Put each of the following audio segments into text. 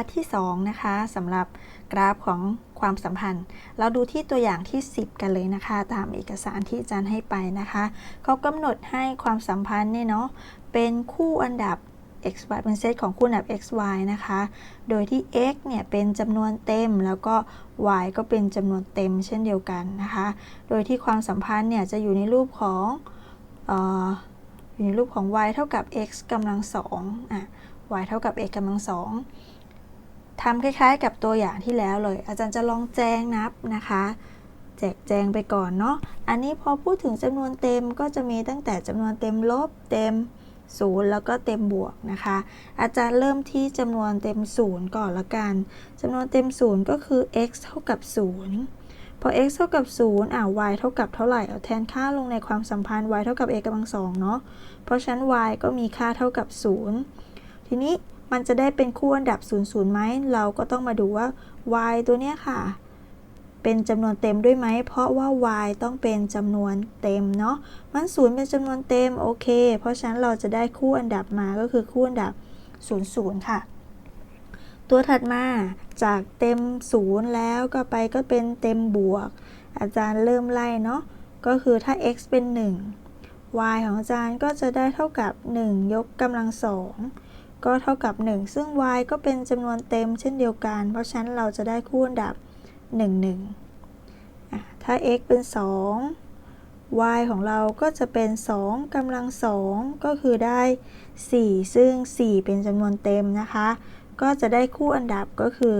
ร์ทที่ 2 นะคะสำหรับกราฟของความสัมพันธ์ เราดูที่ตัวอย่างที่ 10 กันเลยนะคะ ตามเอกสารที่อาจารย์ให้ไปนะคะเขากำหนดให้ความสัมพันธ์เนี่ยเนาะเป็นคู่อันดับ x y เป็นเซตของคู่อันดับ x y นะคะ โดยที่ x เนี่ยเป็นจำนวนเต็มแล้วก็ y ก็เป็นจำนวนเต็มเช่นเดียวกันนะคะ โดยที่ความสัมพันธ์เนี่ยจะอยู่ในรูปของอออยู่ในรูปของ y เท่ากับ x กำลังสองอะ y เท่ากับ x กำลังสอง ทำคล้ายๆ กับตัวอย่างที่แล้วเลย อาจารย์จะลองแจงนับนะคะ แจกแจงไปก่อนเนาะ อันนี้พอพูดถึงจำนวนเต็มก็จะมีตั้งแต่จำนวนเต็มลบเต็มศูนย์แล้วก็เต็มบวกนะคะ อาจารย์เริ่มที่จำนวนเต็มศูนย์ก่อนละกันจำนวนเต็มศูนย์ก็คือ x เท่ากับ0พอ x เท่ากับ0อ่า y เท่ากับเท่าไหร่เอาแทนค่าลงในความสัมพันธ์ y เท่ากับ a กำลังสองเนาะเพราะฉะนั้น y ก็มีค่าเท่ากับ 0 ทีนี้ มันจะได้เป็นคู่อันดับ 0 0ไหม เราก็ต้องมาดูว่า y ตัวเนี้ยค่ะ เป็นจำนวนเต็มด้วยไหม เพราะว่า y ต้องเป็นจำนวนเต็มเนาะ มันศูนย์เป็นจำนวนเต็มโอเค เพราะฉะนั้นเราจะได้คู่อันดับมาก็คือคู่อันดับ 0 0 ค่ะ ตัวถัดมาจากเต็มศูนย์แล้วก็ไปก็เป็นเต็มบวก อาจารย์เริ่มไล่เนาะ ก็คือถ้า x เป็น 1 y ของอาจารย์ก็จะได้เท่ากับ 1 ยกกำลังสอง ก็เท่ากับ 1 ซึ่ง y ก็เป็นจำนวนเต็มเช่นเดียวกัน เพราะฉะนั้นเราจะได้คู่อันดับ 1 1 ถ้า x เป็น 2 y ของเราก็จะเป็น 2กำลังสองก็คือได้ 4 ซึ่ง 4 เป็นจำนวนเต็มนะคะ ก็จะได้คู่อันดับก็คือ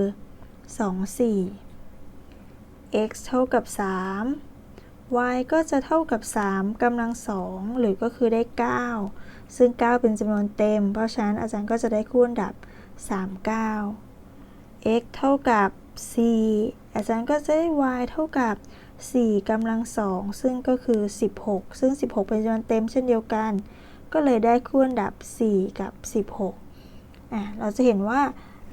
2 4 x เท่ากับ 3 y ก็จะเท่ากับ 3กำลังสองหรือก็คือได้ 9 ซึ่ง 9 เป็นจำนวนเต็ม เพราะฉะนั้นอาจารย์ก็จะได้คู่อันดับ 3 9 x เท่ากับ 4 อาจารย์ก็จะได้ y เท่ากับ 4กำลังสองซึ่งก็คือ 16 ซึ่ง 16 เป็นจำนวนเต็มเช่นเดียวกัน ก็เลยได้คู่อันดับ 4 กับ 16อะเราจะเห็นว่า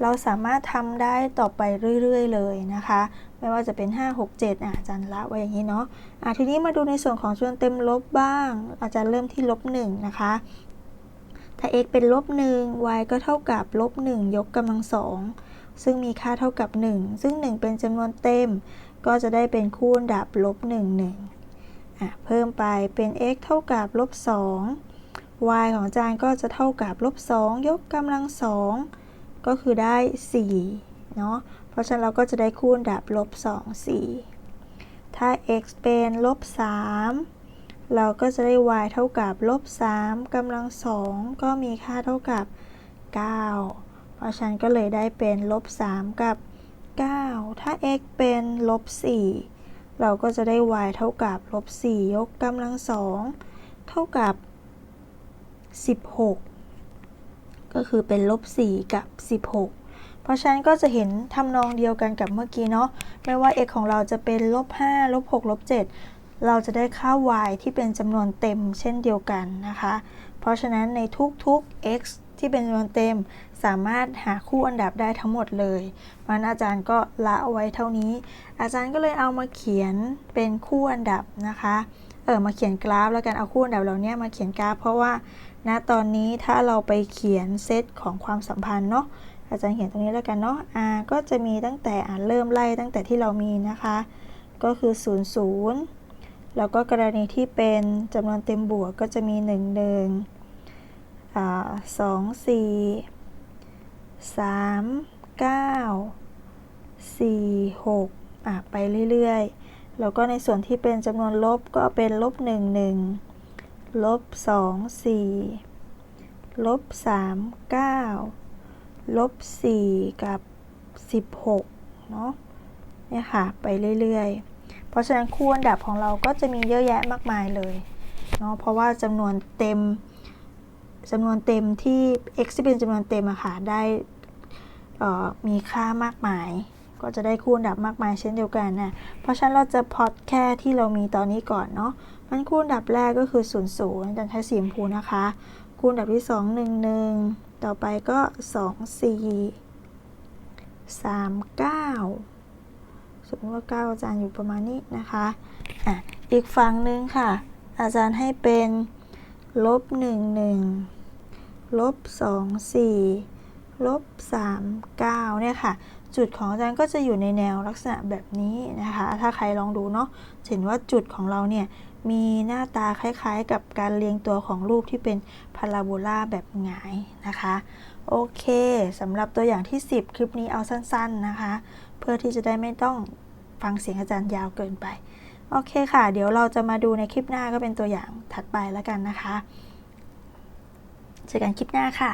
เราสามารถทำได้ต่อไปเรื่อยๆ เลยนะคะ ไม่ว่าจะเป็น 5 6 7อะอาจารย์ละไว้อย่างนี้เนาะอะทีนี้มาดูในส่วนของจำนวนเต็มลบบ้าง อาจารย์เริ่มที่ลบ1นะคะ ถ้า x เป็นลบ1 y ก็เท่ากับลบ1ยกกำลังสองซึ่งมีค่าเท่ากับ 1 ซึ่ง 1 เป็นจำนวนเต็ม ก็จะได้เป็นคู่อันดับลบ1 1อะเพิ่มไปเป็น x เท่ากับลบ2 y ของอาจารย์ก็จะเท่ากับลบ2ยกกำลังสอง ก็คือได้4เนาะเพราะฉะนั้นเราก็จะได้คู่อันดับลบ2 4 ถ้า x เป็นลบ3เราก็จะได้ y เท่ากับลบ3กำลังสองก็มีค่าเท่ากับ 9 เพราะฉะนั้นก็เลยได้เป็นลบ3กับ 9 ถ้า x เป็นลบ4เราก็จะได้ y เท่ากับลบ4ยกกำลังสองเท่ากับ 16 ก็คือเป็นลบ 4 กับ 16 เพราะฉะนั้นก็จะเห็นทำนองเดียวกันกับเมื่อกี้เนาะไม่ว่า x ของเราจะเป็นลบ5ลบ6ลบ7เราจะได้ค่า y ที่เป็นจำนวนเต็มเช่นเดียวกันนะคะ เพราะฉะนั้นในทุกๆ x ที่เป็นจำนวนเต็มสามารถหาคู่อันดับได้ทั้งหมดเลยมันอาจารย์ก็ละเอาไว้เท่านี้ อาจารย์ก็เลยเอามาเขียนเป็นคู่อันดับนะคะ เออมาเขียนกราฟแล้วกันเอาคู่อันดับเหล่านี้มาเขียนกราฟ เพราะว่า ณตอนนี้ถ้าเราไปเขียนเซตของความสัมพันธ์เนาะอาจารย์เขียนตรงนี้แล้วกันเนาะ r ก็จะมีตั้งแต่อ่านเริ่มไล่ตั้งแต่ที่เรามีนะคะ ก็คือ 0 0 แล้วก็กรณีที่เป็นจำนวนเต็มบวกก็จะมี 1 1อ่า2 4 3 9 4 6อะไปเรื่อยๆ แล้วก็ในส่วนที่เป็นจำนวนลบก็เป็นลบ 1 1 ลบ2 4ลบ3 9ลบ4กับ16เนาะเนี่ยค่ะ ไปเรื่อยๆ เพราะฉะนั้นคู่อันดับของเราก็จะมีเยอะแยะมากมายเลยเนาะเพราะว่าจำนวนเต็มจำนวนเต็มที่ x ที่เป็นจำนวนเต็มอะค่ะได้มีค่ามากมาย ก็จะได้คู่อันดับมากมายเช่นเดียวกันนะเพราะฉะนั้นเราจะพอดแค่ที่เรามีตอนนี้ก่อนเนาะมันคู่อันดับแรกก็คือ0 0อาจารย์ใช้สีชมพูนะคะ คู่อันดับที่ 2 1 1 ต่อไปก็ 2 4 3 9 สมมติว่า 9 อาจารย์อยู่ประมาณนี้นะคะอะอีกฝั่งหนึ่งค่ะ อาจารย์ให้เป็นลบ1 1ลบ2 4ลบ3 9เนี่ยค่ะ จุดของอาจารย์ก็จะอยู่ในแนวลักษณะแบบนี้นะคะ ถ้าใครลองดูเนาะเห็นว่าจุดของเราเนี่ยมีหน้าตาคล้ายๆ กับการเรียงตัวของรูปที่เป็นพาราโบลาแบบหงายนะคะ โอเคสำหรับตัวอย่างที่ 10 คลิปนี้เอาสั้นๆนะคะ เพื่อที่จะได้ไม่ต้องฟังเสียงอาจารย์ยาวเกินไป โอเคค่ะ เดี๋ยวเราจะมาดูในคลิปหน้าก็เป็นตัวอย่างถัดไปแล้วกันนะคะ เจอกันคลิปหน้าค่ะ